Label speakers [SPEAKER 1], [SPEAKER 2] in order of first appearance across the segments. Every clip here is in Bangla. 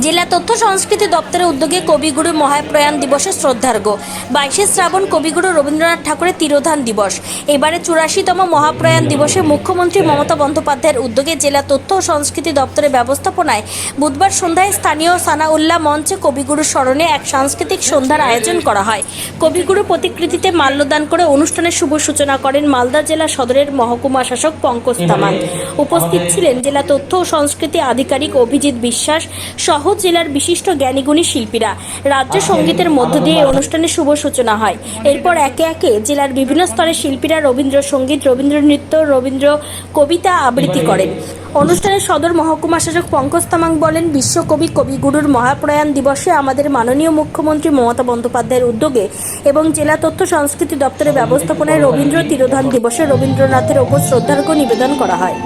[SPEAKER 1] জেলা তথ্য সংস্কৃতি দপ্তরের উদ্যোগে কবিগুরু মহাপ্রয়াণ দিবসে শ্রদ্ধার্ঘ। বাইশে শ্রাবণ কবিগুরু রবীন্দ্রনাথ ঠাকুরের তিরোধান দিবস। এবারে চুরাশিতম মহাপ্রয়াণ দিবসে মুখ্যমন্ত্রী মমতা বন্দ্যোপাধ্যায়ের উদ্যোগে জেলা তথ্য ও সংস্কৃতি দপ্তরের ব্যবস্থাপনায় বুধবার সন্ধ্যায় স্থানীয় সানাউল্লাহ মঞ্চে কবিগুরুর স্মরণে এক সাংস্কৃতিক সন্ধ্যার আয়োজন করা হয়। কবিগুরু প্রতিকৃতিতে মাল্যদান করে অনুষ্ঠানের শুভ সূচনা করেন মালদা জেলা সদরের মহকুমা শাসক পঙ্কজ তামাং। উপস্থিত ছিলেন জেলা তথ্য ও সংস্কৃতি আধিকারিক অভিজিৎ বিশ্বাস সহ জেলার বিশিষ্ট জ্ঞানীগুণী শিল্পীরা রাজ্য সঙ্গীতের মধ্য দিয়ে এই অনুষ্ঠানের শুভ সূচনা হয়। এরপর একে একে জেলার বিভিন্ন স্তরের শিল্পীরা রবীন্দ্রসঙ্গীত রবীন্দ্র নৃত্য রবীন্দ্র কবিতা আবৃত্তি করেন। অনুষ্ঠানে সদর মহকুমা শাসক পঙ্কজ তামাং বলেন, বিশ্বকবি কবিগুরুর মহাপ্রয়াণ দিবসে আমাদের মাননীয় মুখ্যমন্ত্রী মমতা বন্দ্যোপাধ্যায়ের উদ্যোগে এবং জেলা তথ্য সংস্কৃতি দপ্তরের ব্যবস্থাপনায় রবীন্দ্র তিরোধান দিবসে রবীন্দ্রনাথের ওপর শ্রদ্ধার্ঘ্য নিবেদন করা হয়।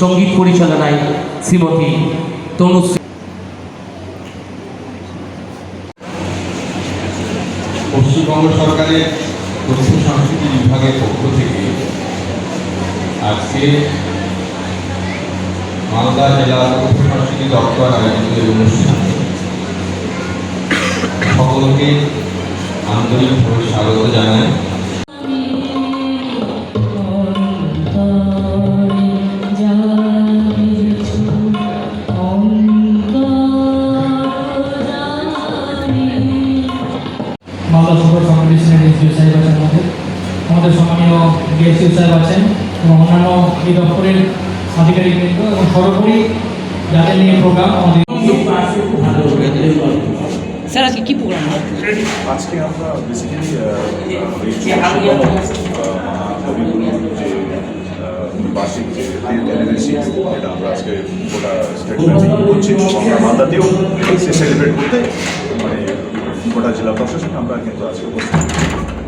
[SPEAKER 2] সংগীত পরিচালনায় শ্রীমতী তনুশ্রী
[SPEAKER 3] পশ্চিমবঙ্গ সরকারের তথ্য সংস্কৃতি বিভাগের পক্ষ থেকে আজকে মালদা জেলা তথ্য সংস্কৃতি দপ্তর আয়োজিত এই অনুষ্ঠান সকলকে আন্তরিকভাবে স্বাগত জানাই।
[SPEAKER 4] মালদা সুপার কম্পিটিশনের এসডিও সাহেব আছেন আমাদের আমাদের সম্মানীয় ডিএসিও সাহেব আছেন এবং অন্যান্য এই দপ্তরের আধিকারিকবৃন্দ এবং সর্বোপরি যাদের নিয়ে প্রোগ্রাম আমাদের
[SPEAKER 5] স্যার আজকে কি প্রোগ্রাম
[SPEAKER 6] আজকে আমরা বেসিক্যালি যে বার্ষিক যে অ্যানিভার্সারি এটা আমরা আজকে গোটা স্টেট করছি। আমরা মালদাতেও সে সেলিব্রেট করতে মানে গোটা জেলা প্রশাসন আমরা কিন্তু আজকে উপস্থিত।